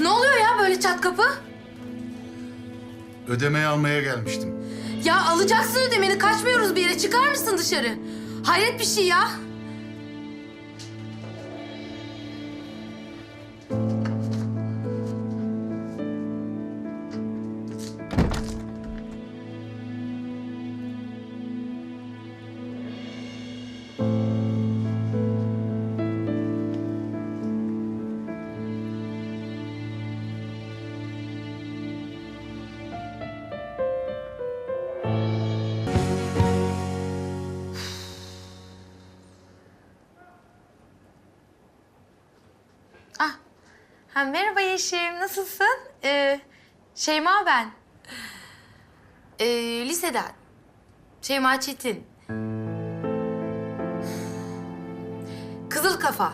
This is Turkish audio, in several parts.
Ne oluyor ya böyle çat kapı? Ödemeyi almaya gelmiştim. Ya alacaksın ödemeni. Kaçmıyoruz bir yere. Çıkar mısın dışarı? Hayret bir şey ya. Ha, merhaba Yeşim. Nasılsın? Ee, Şeyma ben. Ee, liseden. Şeyma Çetin. Kızıl kafa.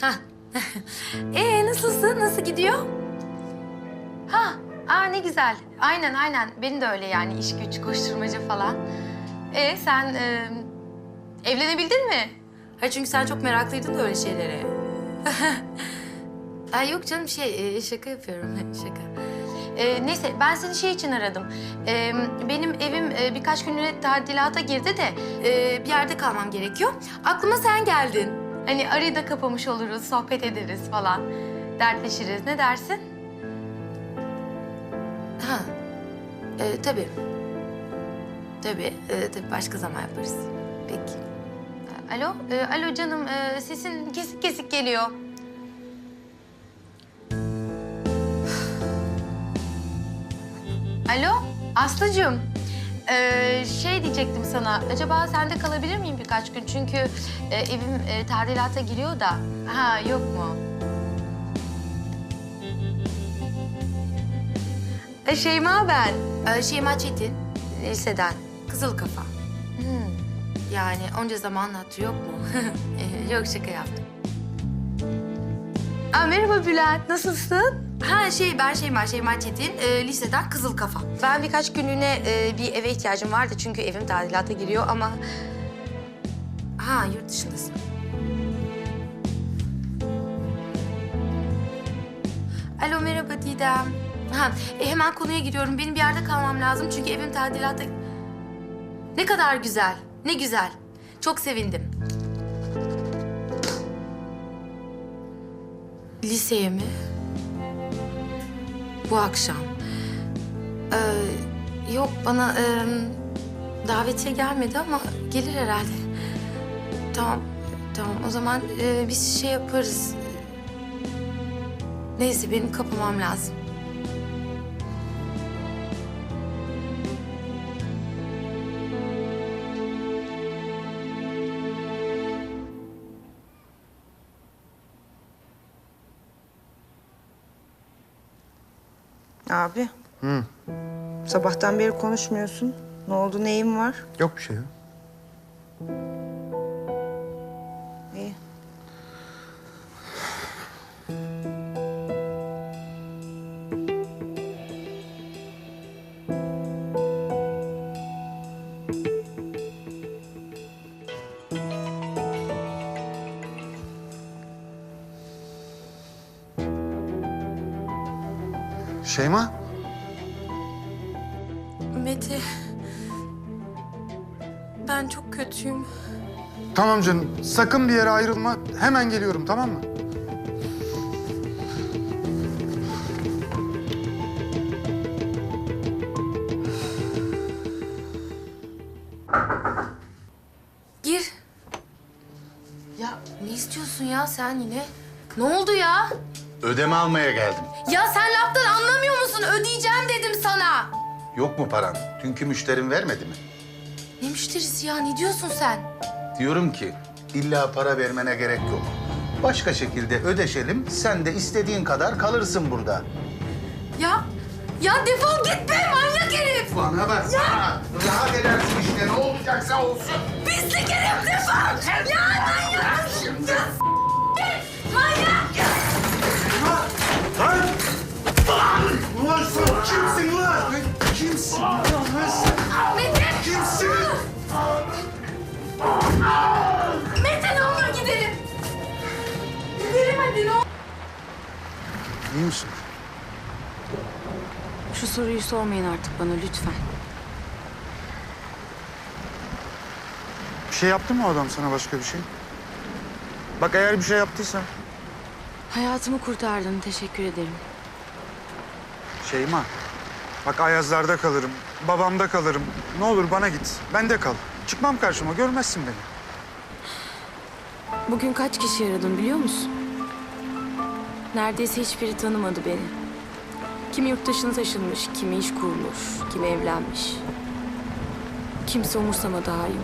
Ha. ee, nasılsın? Nasıl gidiyor? Ha. Aa ne güzel. Aynen aynen. Benim de öyle yani iş güç koşturmaca falan. Ee sen e, evlenebildin mi? Ha çünkü sen çok meraklıydın da öyle şeylere. Ay yok canım şey e, şaka yapıyorum şaka. E, neyse ben seni şey için aradım. E, benim evim e, birkaç günlüğüne tadilata girdi de e, bir yerde kalmam gerekiyor. Aklıma sen geldin. Hani arayı da kapamış oluruz, sohbet ederiz falan. Dertleşiriz. Ne dersin? Ha. E, tabii. Tabii. E, tabii başka zaman yaparız. Peki. Alo, e, alo canım. E, sesin kesik kesik geliyor. Alo, Aslı'cığım. Ee, şey diyecektim sana, acaba sende kalabilir miyim birkaç gün? Çünkü e, evim e, tadilata giriyor da. Ha, yok mu? E, Şeyma ben. E, Şeyma Çetin, liseden. Kızıl kafa. Hmm. Yani onca zaman hatırı yok mu? Yok, şaka yaptım. Aa, merhaba Bülent, nasılsın? Ha şey ben Şeyma, Şeyma Çetin, e, liseden Kızıl Kafa. Ben birkaç günlüğüne e, bir eve ihtiyacım vardı çünkü evim tadilata giriyor ama... Ha yurt dışındasın. Alo merhaba Didem. Ha e, hemen konuya giriyorum. Benim bir yerde kalmam lazım çünkü evim tadilata... Ne kadar güzel, ne güzel. Çok sevindim. Liseye mi? Bu akşam. Ee, yok bana e, davetiye gelmedi ama gelir herhalde. Tamam, tamam. O zaman e, biz şey yaparız. Neyse benim kapamam lazım. Abi. Sabahtan beri konuşmuyorsun. Ne oldu, neyin var? Yok bir şey ya. Şeyma, Mete. Ben çok kötüyüm. tamam canım. Sakın bir yere ayrılma. Hemen geliyorum, tamam mı? Gir. Ya ne istiyorsun ya sen yine? Ne oldu ya? Ödeme almaya geldim. Ya sen laftan musun? Ödeyeceğim dedim sana. Yok mu paran? Dünkü müşterim vermedi mi? Ne müşterisi ya? Ne diyorsun sen? Diyorum ki illa para vermene gerek yok. Başka şekilde ödeşelim, sen de istediğin kadar kalırsın burada. Ya, ya defol git be manyak herif. Bana bak sana. Rahat edersin işte, ne olacaksa olsun. Pislik herif defol. Ya manyak? Ya s- manyak. Kimsin sen? Mete. Kimsin? Mete ne olur gidelim. İyi misin? Şu soruyu sormayın artık bana lütfen. Bir şey yaptı mı o adam sana başka bir şey? Bak eğer bir şey yaptıysa Hayatımı kurtardın. Teşekkür ederim. Şeyma. Bak Ayazlar'da kalırım, babamda kalırım. Ne olur bana git. Bende kal. Çıkmam karşıma, görmezsin beni. Bugün kaç kişi aradım biliyor musun? Neredeyse hiçbiri tanımadı beni. Kimi yurt dışına taşınmış, kimi iş kurmuş, kimi evlenmiş. Kimse umursamadı halimi.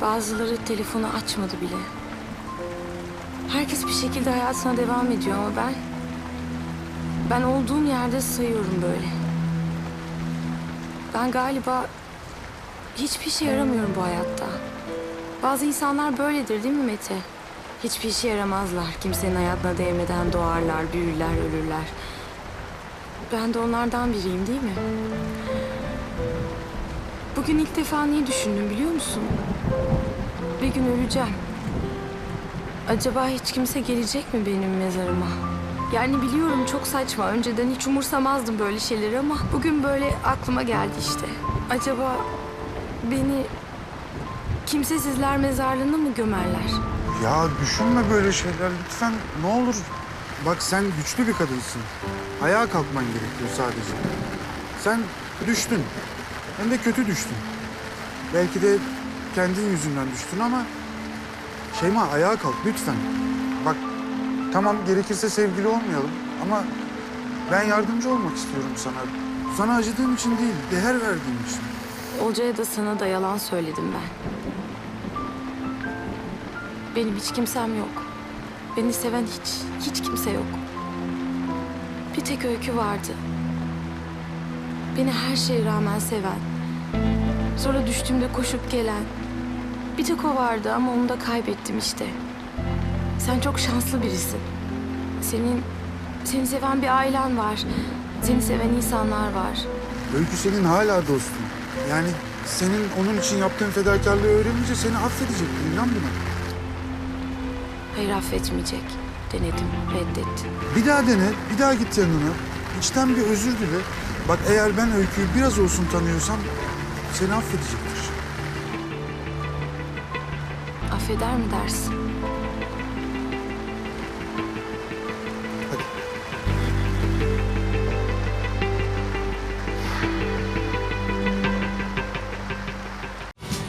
Bazıları telefonu açmadı bile. Herkes bir şekilde hayatına devam ediyor ama ben... Ben olduğum yerde sayıyorum böyle. Ben galiba hiçbir şey yaramıyorum bu hayatta. Bazı insanlar böyledir değil mi Mete? Hiçbir işe yaramazlar. Kimsenin hayatına değmeden doğarlar, büyürler, ölürler. Ben de onlardan biriyim değil mi? Bugün ilk defa neyi düşündüm biliyor musun? Bir gün öleceğim. Acaba hiç kimse gelecek mi benim mezarıma? Yani biliyorum çok saçma. Önceden hiç umursamazdım böyle şeyleri ama bugün böyle aklıma geldi işte. Acaba beni kimsesizler mezarlığına mı gömerler? Ya düşünme böyle şeyler lütfen. Ne olur. Bak sen güçlü bir kadınsın. Ayağa kalkman gerekiyor sadece. Sen düştün. Hem de kötü düştün. Belki de kendin yüzünden düştün ama... Şeyma ayağa kalk lütfen. Tamam gerekirse sevgili olmayalım ama ben yardımcı olmak istiyorum sana. Sana acıdığım için değil, değer verdiğim için. Olcay'a da sana da yalan söyledim ben. Benim hiç kimsem yok. Beni seven hiç, hiç kimse yok. Bir tek öykü vardı. Beni her şeye rağmen seven. Sonra düştüğümde koşup gelen. Bir tek o vardı ama onu da kaybettim işte. Sen çok şanslı birisin. Senin, seni seven bir ailen var. Seni seven insanlar var. Öykü senin hala dostun. Yani senin onun için yaptığın fedakarlığı öğrenince seni affedecek. İnan buna. Hayır affetmeyecek. Denedim, reddettim. Bir daha dene, bir daha git yanına. İçten bir özür dile. Bak eğer ben Öykü'yü biraz olsun tanıyorsam seni affedecektir. Affeder mi dersin?